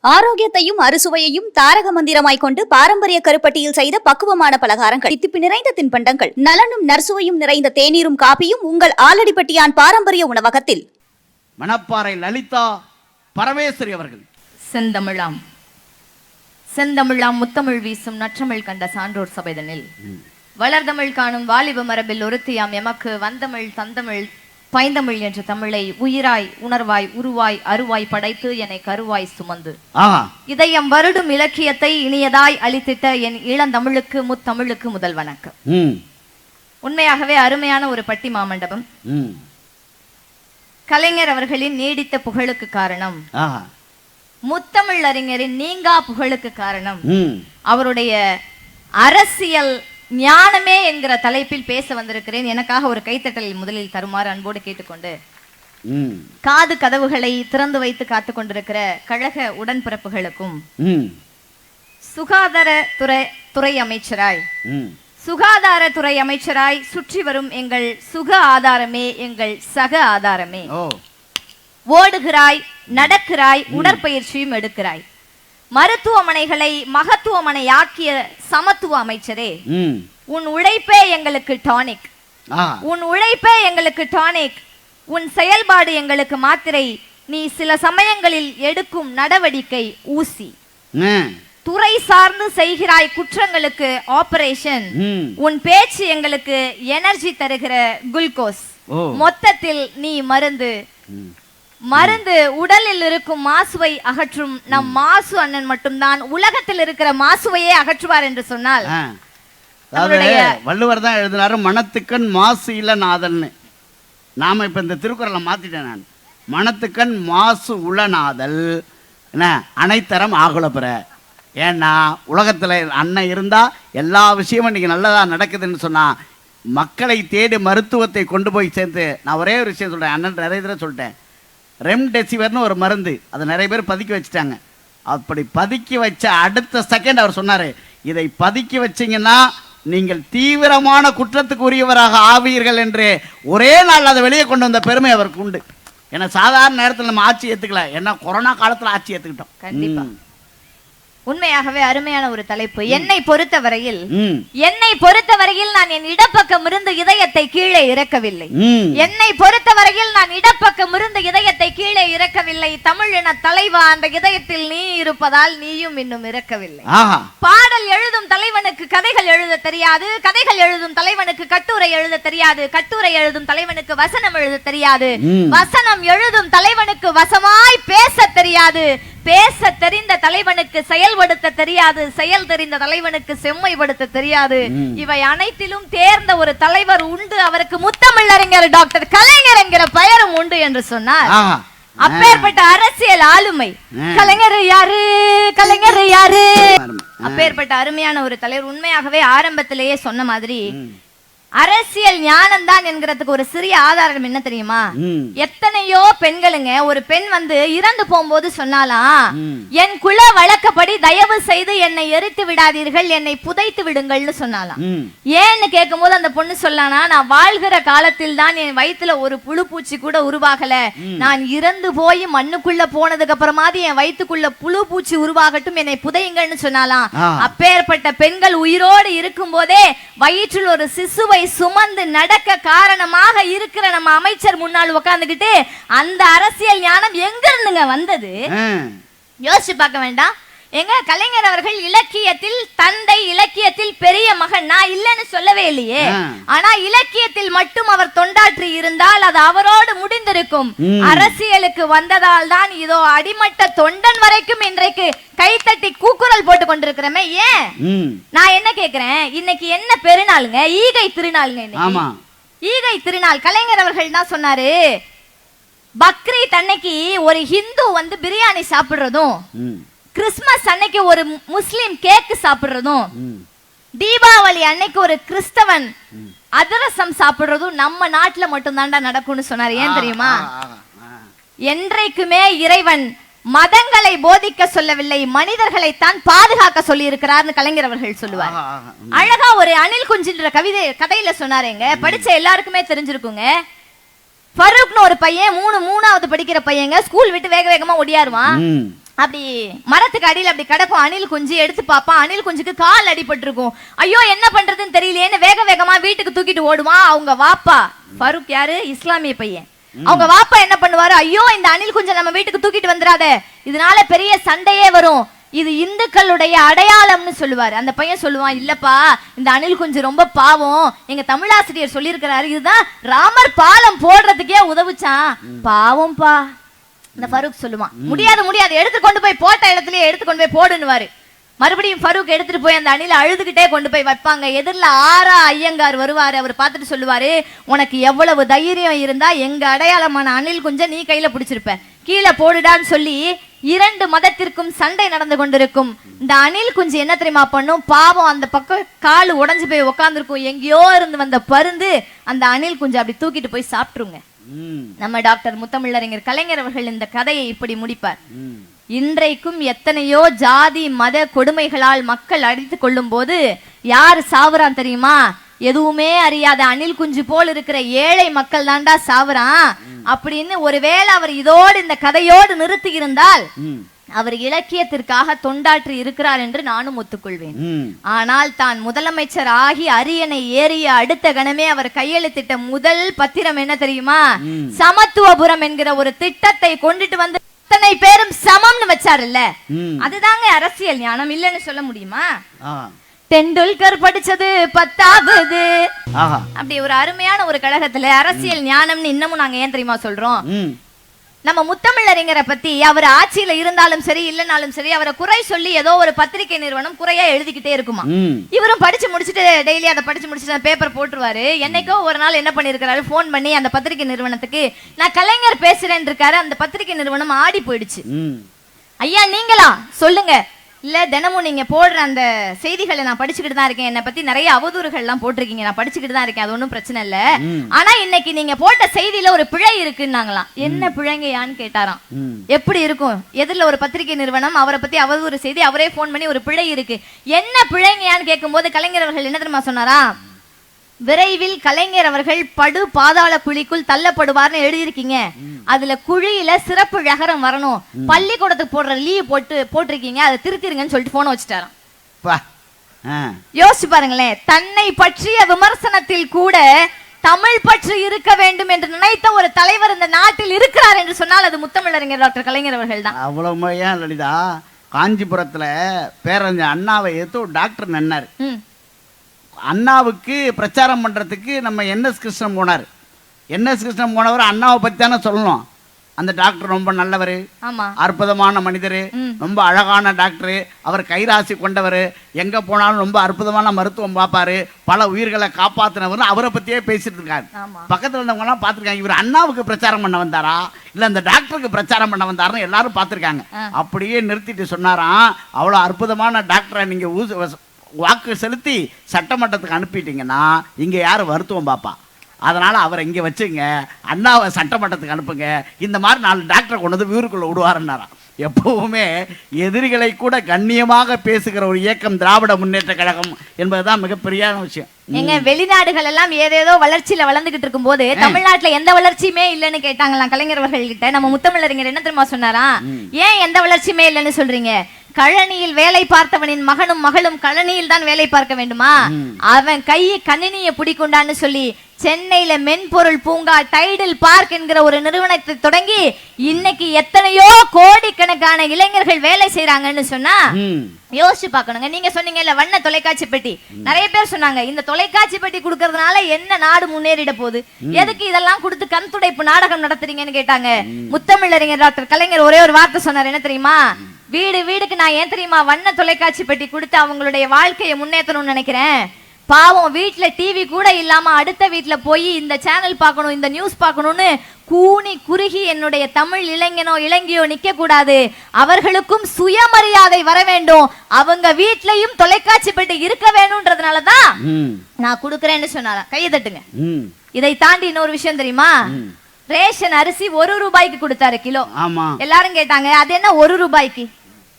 ஆரோக்கியத்தையும் அறுசுவையையும் தாரக மந்திரமாய் கொண்டு பாரம்பரிய கருப்பட்டியில் செய்த பக்குவமான பலகாரங்கள். தித்திப்பு நிறைந்த தின்பண்டங்கள். நலனும் நற்சுவையும் நிறைந்த தேநீரும் காப்பியும் உங்கள் ஆலடிப்பட்டியான் பாரம்பரிய உணவகத்தில். மணப்பாறை லலிதா பரமேஸ்வரி அவர்கள். செந்தமிழாம். செந்தமிழாம் முத்தமிழ் வீசும் நற்றமிழ் கண்ட சான்றோர் சபைதனில். வளர்தமிழ் காணும் வாலிப மரபில் ஒருத்தியாம் எமக்கு வந்தமிழ் தந்தமிழ் பைந்தமிழ் என்ற தமிழை உயிராய் உணர்வாய் உருவாய் அருவாய் படைத்து என்னை கருவாய் சுமந்து. இதயம் வருடும் இலக்கியத்தை இனியதாய் அளித்திட்ட என் இளந்தமிழுக்கு முத்தமிழுக்கு முதல் வணக்கம். உண்மையாகவே அருமையான ஒரு பட்டி மாமண்டபம் கலைஞர் அவர்களின் நீடித்த புகழுக்கு காரணம். முத்தமிழ் அறிஞரின் நீங்கா புகழுக்கு காரணம். அவருடைய அரசியல் ஞானமே என்கிற தலைப்பில் பேச வந்திருக்கிறேன். எனக்காக ஒரு கைத்தட்டல் முதலில் தருமாறு அன்போடு கேட்டுக்கொண்டு. காது கதவுகளை திறந்து வைத்து காத்து கொண்டிருக்கிற கழக உடன்பிறப்புகளுக்கும் சுகாதார துறை துறை அமைச்சராய் ம். சுகாதாரத்துறை அமைச்சராய் சுற்றி வரும் எங்கள் சுக ஆதாரமே எங்கள் சக ஆதாரமே. ஓ. ஓடுகிறாய் நடக்கிறாய் உடற்பயிற்சியும் எடுக்கிறாய். மருத்துவமனைகளை மகத்துவமனையாக்கிய சமத்துவ அமைச்சரே உன் உழைப்பே எங்களுக்கு டானிக் உன் உழைப்பே எங்களுக்கு டானிக் உன் செயல்பாடு எங்களுக்கு மாத்திரை. நீ சில சமயங்களில் எடுக்கும் நடவடிக்கை ஊசி. துறை சார்ந்து செய்கிறாய் குற்றங்களுக்கு ஆபரேஷன் உன் பேச்சு எங்களுக்கு எனர்ஜி தருகிற குளுக்கோஸ் மொத்தத்தில் நீ மருந்து. மருந்து உடலில் இருக்கும் மாசுவை அகற்றும். நம் மாசு அண்ணன் மட்டும்தான். உலகத்தில் இருக்கிற மாசுவையே அகற்றுவார் என்று சொன்னால். அதாவது வள்ளுவர் தான் எழுதினாரு மனத்துக்கண் மாசு இல்ல நாதல்னு. நாம இப்ப இந்த திருக்குறளை மாத்திட்டேன் நான். மனத்துக்கண் மாசு உளநாதல் என்ன? அனைத்தரம் ஆகுல பெற. ஏன்னா உலகத்துல அண்ணன் இருந்தா எல்லா விஷயமும் இன்னைக்கு நல்லதா நடக்குதுன்னு சொன்னா மக்களை தேடி மருத்துவத்தை கொண்டு போய் சேர்த்து நான் ஒரே ஒரு விஷயம் சொல்றேன் அண்ணன் நிறைய தடவை சொல்லிட்டேன். ரெம்டெசிவர்னு ஒரு மருந்து. அதை நிறைய பேர் பதுக்கி வச்சுட்டாங்க. அப்படி பதுக்கி வச்ச அடுத்த செகண்ட் அவர் சொன்னாரு இதை பதுக்கி வச்சீங்கன்னா நீங்கள் தீவிரமான குற்றத்துக்கு உரியவராக ஆவீர்கள் என்று ஒரே நாள் அதை வெளியே கொண்டு வந்த பெருமை அவருக்கு உண்டு. ஏன்னா சாதாரண நேரத்தில் நம்ம ஆட்சி ஏத்துக்கல. ஏன்னா கொரோனா காலத்துல ஆட்சி ஏத்துக்கிட்டோம். கண்டிப்பா. உண்மையாகவே அருமையான ஒரு தலைப்பு. என்னை பொறுத்தவரையில் என்னை பொறுத்தவரையில் நான் என் இடப்பக்கம் இருந்து இதயத்தை கீழே இறக்கவில்லை. என்னை பொறுத்தவரையில் நான் இடப்பக்கம் இருந்து இதயத்தை கீழே இறக்கவில்லை. தமிழின தலைவா அந்த இதயத்தில் நீ இருப்பதால் நீயும் இன்னும் இறக்கவில்லை. பாடல் எழுதும் தலைவனுக்கு கதைகள் எழுத தெரியாது. கதைகள் எழுதும் தலைவனுக்கு கட்டுரை எழுத தெரியாது. கட்டுரை எழுதும் தலைவனுக்கு வசனம் எழுத தெரியாது. வசனம் எழுதும் தலைவனுக்கு வசமாய் பேச தெரியாது. பேச தெரிந்த தலைவனுக்கு செயல்படுத்த தெரியாது. செயல் தெரிந்த தலைவனுக்கு செம்மைப்படுத்த தெரியாது. இவை அனைத்திலும் தேர்ந்த ஒரு தலைவர் உண்டு. அவருக்கு முத்தமிழறிஞர் டாக்டர் கலைஞர் என்கிற பெயரும் உண்டு என்று சொன்னார். அப்பேற்பட்ட அரசியல் ஆளுமை. கலைஞர் யாரு? கலைஞர் யாரு? அப்பேற்பட்ட அருமையான ஒரு தலைவர். உண்மையாகவே ஆரம்பத்திலேயே சொன்ன மாதிரி அரசியல் ஞானம் தான் என்கிறதுக்கு ஒரு சிறிய ஆதாரம் என்ன தெரியுமா? எத்தனையோ பெண்களுங்க ஒரு பெண் வந்து இறந்து போகும்போது சொன்னாலாம். என் குல வழக்கப்படி தயவு செய்து என்னை எரித்து விடாதீர்கள் என்னை புதைத்து விடுங்கள்னு சொன்னாலாம். ஏன்னு கேட்கும்போது அந்த பொண்ணு சொல்லானா நான் வாழ்கிற காலத்தில் தான் என் வயித்துல ஒரு புழு பூச்சி கூட உருவாகல. நான் இறந்து போய் மண்ணுக்குள்ள போனதுக்கு அப்புறமாவது என் வயித்துக்குள்ள புழு பூச்சி உருவாகட்டும் என்னை புதையுங்கள்னு சொன்னாலாம். அப்பேற்பட்ட பெண்கள் உயிரோடு இருக்கும் போதே வயிற்றில் ஒரு சிசுவை சுமந்து நடக்க காரணமாக இருக்கிற நம்ம அமைச்சர் முன்னால் உட்கார்ந்துகிட்டு அந்த அரசியல் ஞானம் எங்க இருந்துங்க வந்தது. யோசிச்சு பார்க்க வேண்டாம் எங்க கலைஞர் அவர்கள் இலக்கியத்தில் தந்தை இலக்கியத்தில் பெரிய மகன். நான் இல்லைன்னு சொல்லவே இல்லையே. ஆனா இலக்கியத்தில் மட்டும் அவர் தொண்டாற்றி இருந்தால் அது அவரோடு முடிந்திருக்கும். அரசியலுக்கு வந்ததால் தான் இதோ அடிமட்ட தொண்டன் வரைக்கும் இன்றைக்கு கைத்தட்டி கூக்குரல் போட்டு கொண்டிருக்கிறோமே ஏன்? நான் என்ன கேக்குறேன்? இன்னைக்கு என்ன பெருநாளுங்க? ஈகை திருநாளுங்க ஈகை திருநாள் கலைஞர் அவர்கள் தான் சொன்னாரு. பக்ரீத் அன்னைக்கு ஒரு ஹிந்து வந்து பிரியாணி சாப்பிடுறதும் கிறிஸ்மஸ் அன்னைக்கு ஒரு முஸ்லிம் கேக் சாப்பிடுறதும் தீபாவளி அன்னைக்கு ஒரு கிறிஸ்தவன் அதிரசம் சாப்பிடுறதும் நம்ம நாட்டுல மட்டும் தாண்டா நடக்கும்னு சொன்னாரு. ஏன் தெரியுமா. என்றைக்குமே இறைவன் மதங்களை போதிக்க சொல்லவில்லை மனிதர்களைத்தான் பாதுகாக்க சொல்லி இருக்கிறார்னு கலைஞர் அவர்கள் சொல்லுவார். அழகா ஒரு அணில் குஞ்சுன்ற கவிதை கதையில சொன்னாருங்க. படிச்ச எல்லாருக்குமே தெரிஞ்சிருக்குங்க. ஃபரூக்னு ஒரு பையன் மூணு மூணாவது படிக்கிற பையங்க ஸ்கூல் விட்டு வேக வேகமா ஒடியாருவான் அப்படி மரத்துக்கு அடியில அப்படி கிடக்கும் அணில் குஞ்சு எடுத்து பார்ப்பான். அணில் குஞ்சுக்கு கால் அடிபட்டிருக்கும். ஐயோ என்ன பண்றதுன்னு தெரியலையேன்னு வேக வேகமா வீட்டுக்கு தூக்கிட்டு ஓடுவான் அவங்க வாப்பா. ஃபருக் யாரு? இஸ்லாமிய பையன். அவங்க வாப்பா என்ன பண்ணுவாரு? ஐயோ இந்த அணில் குஞ்சை நம்ம வீட்டுக்கு தூக்கிட்டு வந்துடாத இதனால பெரிய சண்டையே வரும். இது இந்துக்களுடைய அடையாளம்னு சொல்லுவாரு. அந்த பையன் சொல்லுவான் இல்லப்பா இந்த அணில் குஞ்சு ரொம்ப பாவம். எங்க தமிழாசிரியர் சொல்லியிருக்கிறாரு இதுதான் ராமர் பாலம் போடுறதுக்கே உதவுச்சான். பாவம்பா இந்த ஃபரூக் சொல்லுவான் முடியாது முடியாது எடுத்து கொண்டு போய் போட்ட இடத்துலயே எடுத்து கொண்டு போய் போடுன்னுவாரு. மறுபடியும் ஃபரூக் எடுத்துட்டு போய் அந்த அணில அழுதுகிட்டே கொண்டு போய் வைப்பாங்க. எதிரில் ஆறா ஐயங்கார் வருவாரு அவர் பார்த்துட்டு சொல்லுவாரு உனக்கு எவ்வளவு தைரியம் இருந்தா எங்க அடையாளமான அணில் குஞ்ச நீ கையில பிடிச்சிருப்ப. கீழே போடுடான்னு சொல்லி இரண்டு மதத்திற்கும் சண்டை நடந்து கொண்டிருக்கும். இந்த அணில் குஞ்சு என்ன தெரியுமா பண்ணும்? பாவம் அந்த பக்கம் கால் உடைஞ்சு போய் உக்காந்துருக்கும். எங்கேயோ இருந்து வந்த பருந்து அந்த அணில் குஞ்சு அப்படி தூக்கிட்டு போய் சாப்பிட்டுருங்க. ம் நம்ம டாக்டர் முத்தமிழறிஞர் கலைஞர் அவர்கள் இந்த கதையை இப்படி முடிப்பார். இன்றைக்கும் எத்தனையோ ஜாதி மத கொடுமைகளால் மக்கள் அடித்து கொள்ளும் போது யார் சாவுறான் தெரியுமா? எதுவுமே அறியாத அணில் குஞ்சு போல் இருக்கிற ஏழை மக்கள் தாண்டா சாவுறான். அப்படின்னு ஒருவேளை அவர் இதோடு இந்த கதையோடு நிறுத்தி இருந்தால் அவர் இலக்கியத்திற்காக தொண்டாற்றி இருக்கிறார் என்று நானும் ஒத்துக்கொள்வேன். ஆனால் தான் முதலமைச்சர் ஆகி அரியணை ஏறிய அடுத்த கணமே அவர் கையெழுத்திட்ட முதல் பத்திரம் என்ன தெரியுமா? சமத்துவபுரம் என்கிற ஒரு திட்டத்தை கொண்டுட்டு வந்து அத்தனை பேரும் சமம்னு வச்சாருல்ல? அதுதாங்க அரசியல் ஞானம் இல்லைன்னு சொல்ல முடியுமா? ஆ. தெண்டுல்கர் படிச்சது பத்தாவது. அப்படி ஒரு அருமையான ஒரு கழகத்துல அரசியல் ஞானம்னு இன்னமும் நாங்க ஏன் தெரியுமா சொல்றோம்? நம்ம முத்தமிழறிஞரை பத்தி அவர் ஆட்சியில இருந்தாலும் சரி இல்லைனாலும் சரி அவரை குறை சொல்லி ஏதோ ஒரு பத்திரிகை நிறுவனம் குறையா எழுதிக்கிட்டே இருக்குமா? இவரும் படிச்சு முடிச்சுட்டு டெய்லி அதை படிச்சு முடிச்சுட்டு பேப்பர் போட்டுருவாரு. என்னைக்கோ ஒரு நாள் என்ன பண்ணிருக்காரு ஃபோன் பண்ணி அந்த பத்திரிகை நிறுவனத்துக்கு நான் கலைஞர் பேசுறேன் இருக்காரு அந்த பத்திரிகை நிறுவனம் ஆடி போயிடுச்சு. ஐயா நீங்களா? சொல்லுங்க. இல்ல தினமும் நீங்க போடுற அந்த செய்திகளை நான் படிச்சுக்கிட்டு தான் இருக்கேன். என்னை பத்தி நிறைய அவதூறுகள் எல்லாம் போட்டிருக்கீங்க. நான் படிச்சுக்கிட்டு தான் இருக்கேன். அது ஒன்றும் பிரச்சனை இல்ல. ஆனா இன்னைக்கு நீங்க போட்ட செய்தியில ஒரு பிழை இருக்குன்னாங்களாம். என்ன பிழைங்கயான்னு கேட்டாராம். எப்படி இருக்கும்? எதிரில் ஒரு பத்திரிகை நிறுவனம் அவரை பத்தி அவதூறு செய்தி அவரே ஃபோன் பண்ணி ஒரு பிழை இருக்கு. என்ன பிழைங்கயான்னு கேட்கும்போது கலைஞர் அவர்கள் என்ன தெரியுமா சொன்னாரா விரைவில் கலைஞர் அவர்கள் படு பாதாள குழிக்குள் தள்ளப்படுவார்னு எழுதியிருக்கீங்க. அதுல குழியில சிறப்பு ழகரம் வரணும். பள்ளிக்கூடத்துக்கு போடுற லீவ் போட்டு போட்டிருக்கீங்க. அதை திருத்திருங்கன்னு சொல்லிட்டு போன வச்சுட்டாராம். யோசிச்சு பாருங்களேன். தன்னை பற்றிய விமர்சனத்தில் கூட தமிழ் பற்று இருக்க வேண்டும் என்று நினைத்த ஒரு தலைவர் இந்த நாட்டில் இருக்கிறார் என்று சொன்னால் அது முத்தமிழறிஞர் டாக்டர் கலைஞர் அவர்கள் தான். அவ்வளோ ஏன் லலிதா காஞ்சிபுரத்தில் பேரறிஞர் அண்ணாவை ஒரு டாக்டர் நின்னார். அண்ணாவுக்கு பிரச்சாரம் பண்ணுறதுக்கு நம்ம என்எஸ் கிருஷ்ணன் போனார். என்எஸ் கிருஷ்ணன் போனவர் அண்ணாவை பற்றி தானே சொல்லணும். அந்த டாக்டர் ரொம்ப நல்லவர். அற்புதமான மனிதர். ரொம்ப அழகான டாக்டர் அவர் கைராசி கொண்டவர். எங்க போனாலும் ரொம்ப அற்புதமான மருத்துவம் பார்ப்பாரு. பல உயிர்களை காப்பாத்தினவர் அவரை பத்தியே பேசிட்டு இருக்காரு. பக்கத்துல இருந்தவங்க எல்லாம் பார்த்திருக்காங்க. இவர் அண்ணாவுக்கு பிரச்சாரம் பண்ண வந்தாரா? இல்ல அந்த டாக்டருக்கு பிரச்சாரம் பண்ண வந்தாருன்னு எல்லாரும் பார்த்திருக்காங்க. அப்படியே நிறுத்திட்டு சொன்னாராம். அவ்வளவு அற்புதமான டாக்டரை நீங்க ஊச- வாக்கு செலுத்தி சட்டமன்றத்துக்கு அனுப்பிட்டீங்கன்னா இங்க யாரு மருத்துவம் பார்ப்பா அதனால அவரை இங்க வச்சுங்க அண்ணாவை சட்டமன்றத்துக்கு அனுப்புங்க இந்த மாதிரி நாலு டாக்டரை கொண்டு வந்து ஊருக்குள்ள விடுவாருன்னாராம் எப்பவுமே எதிரிகளை கூட கண்ணியமாக பேசுகிற ஒரு இயக்கம் திராவிட முன்னேற்ற கழகம் என்பதுதான் மிகப்பெரிய விஷயம். எங்க வெளிநாடுகள் எல்லாம் ஏதேதோ வளர்ச்சியில வளர்ந்துகிட்டு இருக்கும்போது தமிழ்நாட்டுல எந்த வளர்ச்சியுமே இல்லைன்னு கேட்டாங்களாம் கலைஞர் அவர்கள் கிட்ட நம்ம முத்தமிழறிஞர் என்ன தெரியுமா சொன்னாரா ஏன் எந்த வளர்ச்சியுமே இல்லைன்னு சொல்றீங்க? கழனியில் வேலை பார்த்தவனின் மகனும் மகளும் கழனியில் தான் வேலை பார்க்க வேண்டுமா? அவன் கையை கணினியை பிடிக்குண்டான்னு சொல்லி சென்னையில மென்பொருள் பூங்கா டைடில் பார்க் என்கிற ஒரு நிறுவனத்தை தொடங்கி இன்னைக்கு எத்தனையோ கோடிக்கணக்கான இளைஞர்கள் வேலை செய்றாங்கன்னு சொன்னா யோசிச்சு பார்க்கணுங்க. நீங்க சொன்னீங்க இல்ல வண்ண தொலைக்காட்சி பெட்டி. நிறைய பேர் சொன்னாங்க இந்த தொலைக்காட்சி பெட்டி கொடுக்கறதுனால என்ன நாடு முன்னேறிட போகுது? எதுக்கு இதெல்லாம் கொடுத்து கண் துடைப்பு நாடகம் நடத்துறீங்கன்னு கேட்டாங்க. முத்தமிழறிஞர் டாக்டர் கலைஞர் ஒரே ஒரு வார்த்தை சொன்னார் என்ன தெரியுமா? வீடு வீடுக்கு நான் ஏன் தெரியுமா வண்ண தொலைக்காட்சி பெட்டி கொடுத்து அவங்களுடைய வாழ்க்கையை முன்னேற்றணும்னு நினைக்கிறேன்? பாவம் வீட்ல டிவி கூட இல்லாம அடுத்த வீட்ல போய் இந்த சேனல் பார்க்கணும் இந்த நியூஸ் பார்க்கணும்னு கூனி குறுகி என்னுடைய தமிழ் இளைஞனோ இளைஞியோ நிக்க கூடாது அவர்களுக்கும் சுயமரியாதை வர வேண்டும். அவங்க வீட்லயும் தொலைக்காட்சி பெட்டி இருக்க வேணும்ன்றதுனால தான் நான் கொடுக்கறேன்னு சொன்னாராம். கையை தட்டுங்க. இதை தாண்டி இன்னொரு விஷயம் தெரியுமா? ரேஷன் அரிசி ஒரு ரூபாய்க்கு கொடுத்தாரு கிலோ. எல்லாரும் கேட்டாங்க அது என்ன ஒரு ரூபாய்க்கு?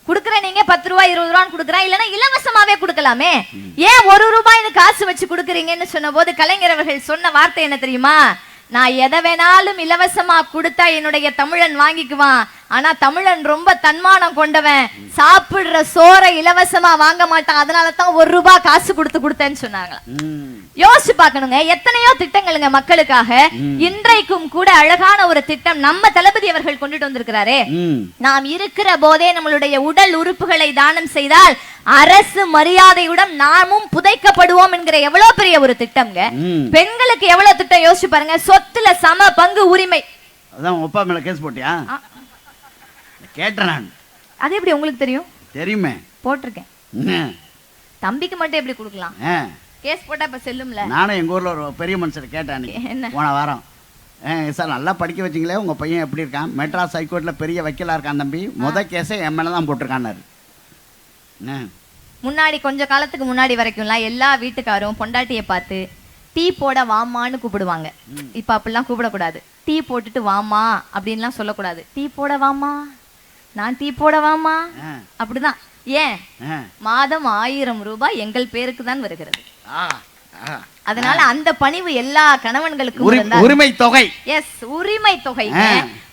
குடுக்குற நீங்க பத்து ரூபாய் இருபது ரூபான்னு குடுக்குறேன். இல்லைன்னா இலவசமாவே கொடுக்கலாமே. ஏன் ஒரு ரூபாய்னு காசு வச்சு கொடுக்குறீங்கன்னு சொன்ன போது கலைஞர் அவர்கள் சொன்ன வார்த்தை என்ன தெரியுமா? நான் எதை வேணாலும் இலவசமா கொடுத்தா என்னுடைய தமிழன் வாங்கிக்குவான். ஆனா தமிழன் ரொம்ப தன்மானம் கொண்டவன். சாப்பிடுற சோறை இலவசமா வாங்க மாட்டான். அதனால தான் ஒரு ரூபாய் காசு கொடுத்து கொடுத்தேன்னு சொன்னாங்க. யோசிச்சு பார்க்கணுங்க. எத்தனையோ திட்டங்களுங்க மக்களுக்காக இன்றைக்கும் கூட அழகான ஒரு திட்டம் நம்ம தளபதி அவர்கள் கொண்டுட்டு வந்திருக்கிறாரே. நாம் இருக்கிற போதே நம்மளுடைய உடல் உறுப்புகளை தானம் செய்தால் அரசு மரியாதையுடன் நாமும் புதைக்கப்படுவோம் என்கிற எவ்வளவு பெரிய ஒரு திட்டம்ங்க. பெண்களுக்கு எவ்வளவு திட்டம்? யோசிச்சு பாருங்க. சொத்துல சம பங்கு உரிமை. அதான் அப்பா மேல கேஸ் போட்டியா. கேட்டேன் நான். அது எப்படி உங்களுக்கு தெரியும்? தெரியுமே. போட்டிருக்கேன். தம்பிக்கு மட்டும் எப்படி கொடுக்கலாம். கேஸ் போட்டா இப்ப செல்லும்ல? நானும் எங்க ஊர்ல ஒரு பெரிய மனுஷர் கேட்டேன். என்ன? போன வாரம். சார் நல்லா படிக்க வச்சிங்களே உங்க பையன் எப்படி இருக்கான்? மெட்ராஸ் ஹைகோர்ட்ல பெரிய வக்கீலா இருக்கான் தம்பி. முத கேஸே என் மேல தான் போட்டிருக்கான்னாரு. முன்னாடி கொஞ்ச காலத்துக்கு முன்னாடி வரைக்கும்லாம் எல்லா வீட்டுக்காரும் பொண்டாட்டியை பார்த்து டீ போட வாமான்னு கூப்பிடுவாங்க. இப்ப அப்படிலாம் கூப்பிடக்கூடாது. டீ போட்டுட்டு வாமா அப்படின்லாம் சொல்லக்கூடாது. டீ போட வாமா நான் டீ போட வாமா ஆ. அப்படிதான் ஏன். மாதம் ஆயிரம் ரூபாய் எங்கள் பேருக்கு தான் வருகிறது. அதனால அந்த பணிவு எல்லா கணவன்களுக்கும் உரிமை தொகை எஸ் உரிமை தொகை.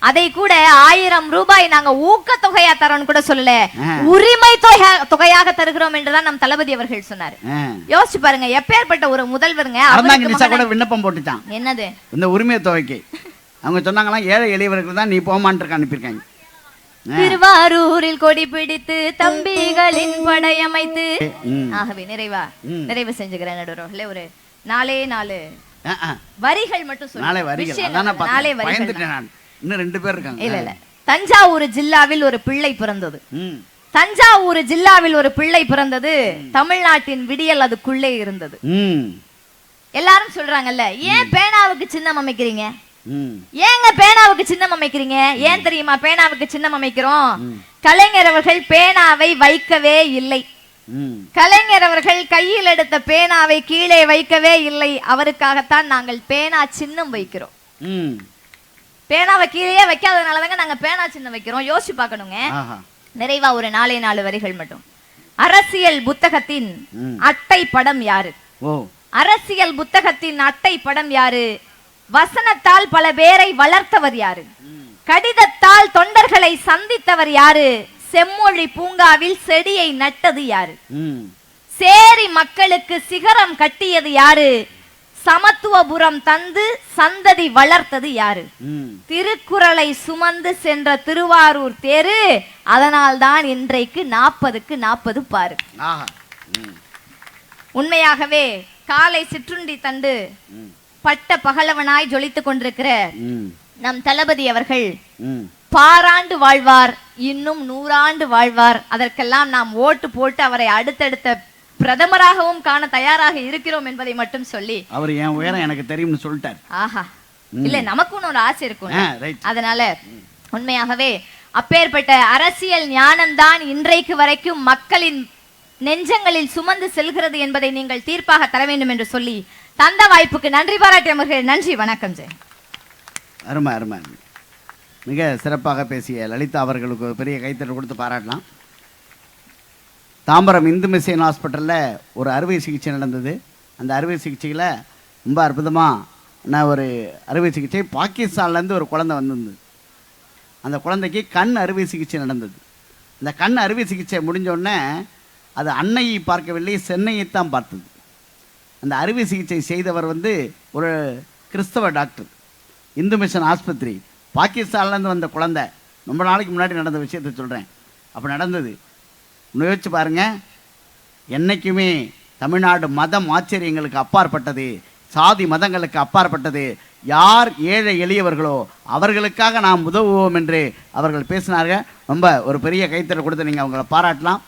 அதை கூட ஆயிரம் ரூபாய் நாங்க ஊக்க தொகையா தரோம்னு கூட சொல்லல. உரிமை தொகை தொகையாக தருகிறோம் என்றுதான் நம் தளபதி அவர்கள் சொன்னார். யோசிச்சு பாருங்க எப்பேற்பட்ட ஒரு முதல்வருங்க விண்ணப்பம் போட்டுச்சான் என்னது இந்த உரிமை தொகைக்கு அவங்க சொன்னாங்களாம் ஏழை எளியவர்கள் தான் நீ போமான்ட்டு அனுப்பியிருக்காங்க. திருவாரூரில் கொடி பிடித்து தம்பிகளின் படையமைத்து. ஆகவே நிறைவா. நிறைவு செஞ்சுக்கிறேன் நடுவர்களே ஒரு நாலே நாலு. வரிகள் மட்டும். நாளை வரிகள். பார்த்தேன். வரிகள் இன்னும் ரெண்டு பேர் இருக்காங்க. இல்ல இல்ல. தஞ்சாவூர் ஜில்லாவில் ஒரு பிள்ளை பிறந்தது. தஞ்சாவூர் ஜில்லாவில் ஒரு பிள்ளை பிறந்தது. தமிழ்நாட்டின் விடியல் அதுக்குள்ளே இருந்தது. எல்லாரும் சொல்றாங்கல்ல ஏன் பேனாவுக்கு சின்னம் அமைக்கிறீங்க. ஏங்க பேனாவுக்கு சின்னம் அமைக்கிறீங்க? ஏன் தெரியுமா பேனாவுக்கு சின்னம் அமைக்கிறோம்? கலைஞர் அவர்கள் பேனாவை வைக்கவே இல்லை. கலைஞர் அவர்கள் கையில் எடுத்த பேனாவை கீழே வைக்கவே இல்லை. அவருக்காகத்தான் நாங்கள் பேனா சின்னம் வைக்கிறோம். பேனாவை கீழே வைக்காததுனால தாங்க நாங்க பேனா சின்னம் வைக்கிறோம். யோசிச்சு பார்க்கணுங்க. நிறைவா ஒரு நாலே நாலு வரிகள் மட்டும். அரசியல் புத்தகத்தின். அட்டை படம் யாரு? அரசியல் புத்தகத்தின் அட்டை படம் யாரு? வசனத்தால் பல பேரை வளர்த்தவர் யாரு கடிதத்தால் தொண்டர்களை சந்தித்தவர் யாரு செம்மொழி பூங்காவில் செடியை நட்டது யாரு. சேரி மக்களுக்கு சிகரம் கட்டியது யாரு சமத்துவபுரம் தந்து சந்ததி வளர்த்தது யாரு. திருக்குறளை சுமந்து சென்ற திருவாரூர் தேரு அதனால்தான் இன்றைக்கு நாற்பதுக்கு நாற்பது பாரு. உண்மையாகவே காலை சிற்றுண்டி தண்டு. பட்ட பகலவனாய் ஜொலித்துக் கொண்டிருக்கிற. நம் தளபதி அவர்கள். பாராண்டு வாழ்வார் இன்னும் நூறாண்டு வாழ்வார். அதற்கெல்லாம் நாம் ஓட்டு போட்டு அவரை அடுத்தடுத்த பிரதமராகவும் காண தயாராக இருக்கிறோம் என்பதை மட்டும் சொல்லி அவர் என் உயரம் எனக்கு தெரியும்னு சொல்லிட்டார். ஆஹா. இல்ல நமக்கும் ஒரு ஆசை இருக்கும். அதனால உண்மையாகவே அப்பேற்பட்ட அரசியல் ஞானம்தான் இன்றைக்கு வரைக்கும் மக்களின் நெஞ்சங்களில் சுமந்து செல்கிறது என்பதை நீங்கள் தீர்ப்பாக தர வேண்டும் என்று சொல்லி தந்த வாய்ப்புக்கு நன்றி பாராட்டி அமர்கள் நன்றி வணக்கம் ஜெய். அருமை அருமை. மிக சிறப்பாக பேசிய லலிதா அவர்களுக்கு ஒரு பெரிய கைத்தட்டல் கொடுத்து பாராட்டலாம். தாம்பரம் இந்து மிஷன் ஹாஸ்பிட்டலில் ஒரு அறுவை சிகிச்சை நடந்தது. அந்த அறுவை சிகிச்சையில் ரொம்ப அற்புதமாக ஒரு அறுவை சிகிச்சை பாகிஸ்தான்லேருந்து ஒரு குழந்தை வந்திருந்தது. அந்த குழந்தைக்கு கண் அறுவை சிகிச்சை நடந்தது. அந்த கண் அறுவை சிகிச்சை முடிஞ்ச உடனே அது அன்னையை பார்க்கவில்லை சென்னையைத்தான் பார்த்தது. அந்த அறுவை சிகிச்சை செய்தவர் வந்து ஒரு கிறிஸ்தவ டாக்டர் இந்து மிஷன் ஆஸ்பத்திரி பாகிஸ்தான்லேருந்து வந்த குழந்தை. ரொம்ப நாளைக்கு முன்னாடி நடந்த விஷயத்தை சொல்கிறேன் அப்போ நடந்தது. இன்னும் யோசிச்சு பாருங்க. என்னைக்குமே தமிழ்நாடு மதம் ஆச்சரியங்களுக்கு அப்பாற்பட்டது சாதி மதங்களுக்கு அப்பாற்பட்டது. யார் ஏழை எளியவர்களோ அவர்களுக்காக நாம் உதவுவோம் என்று அவர்கள் பேசினார்கள். ரொம்ப ஒரு பெரிய கைத்தறல் கொடுத்து நீங்கள் அவங்கள பாராட்டலாம்.